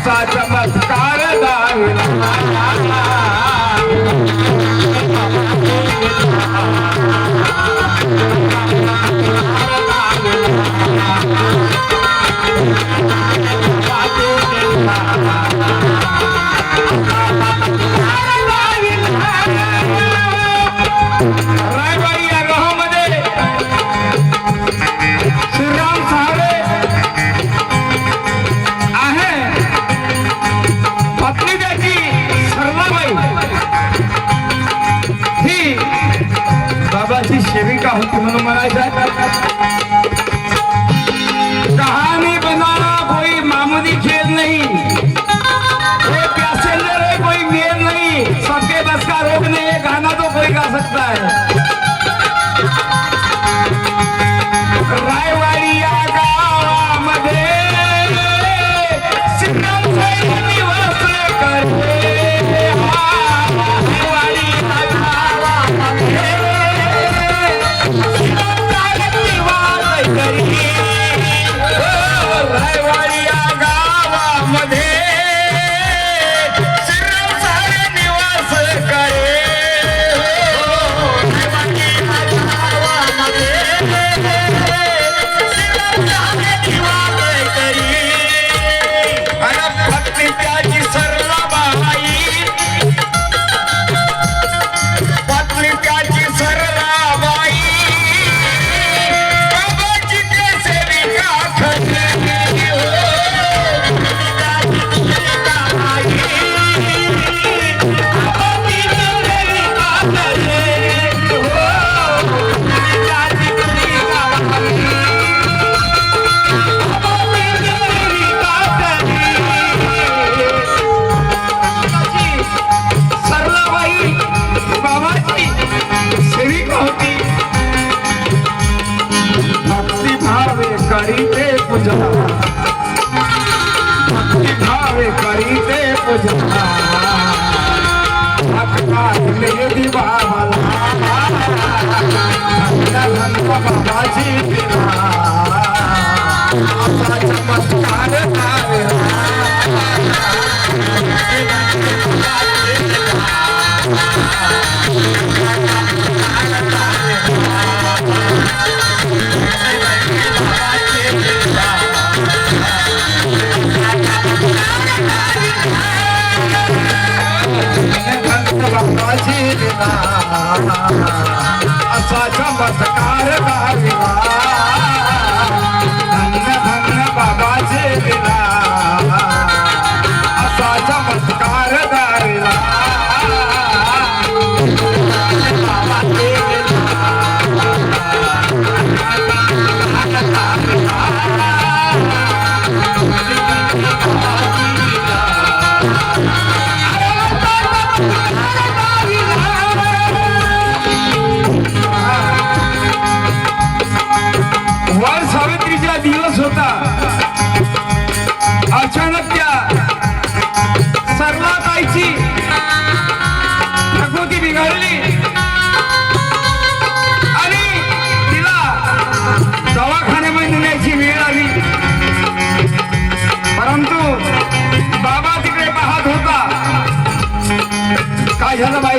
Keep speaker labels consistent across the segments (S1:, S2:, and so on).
S1: असा चमत्कार गाना तो कोई गा सकता है। बस कार Ayo, sama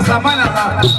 S1: माहितीचा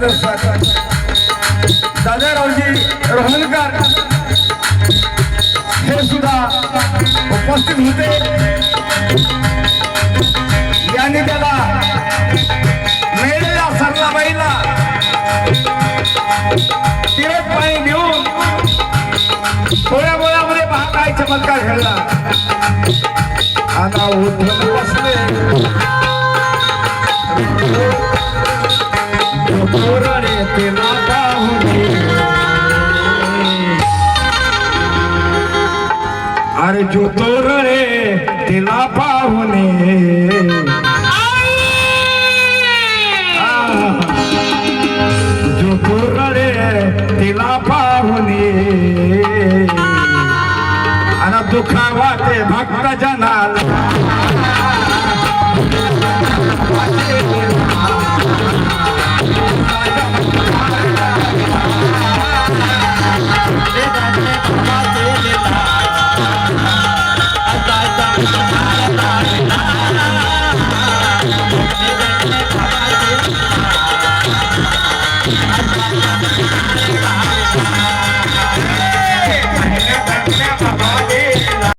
S1: मार्गदर्शक दादारावजी रोहनकर हे सुद्धा उपस्थित होते. यांनी त्याला मेलला सरला बाईला तिरक पाणी देऊन थोड्या वेळामध्ये पहा काय चमत्कार घडला. आता बसले. আর জুতোর রে তেলাপা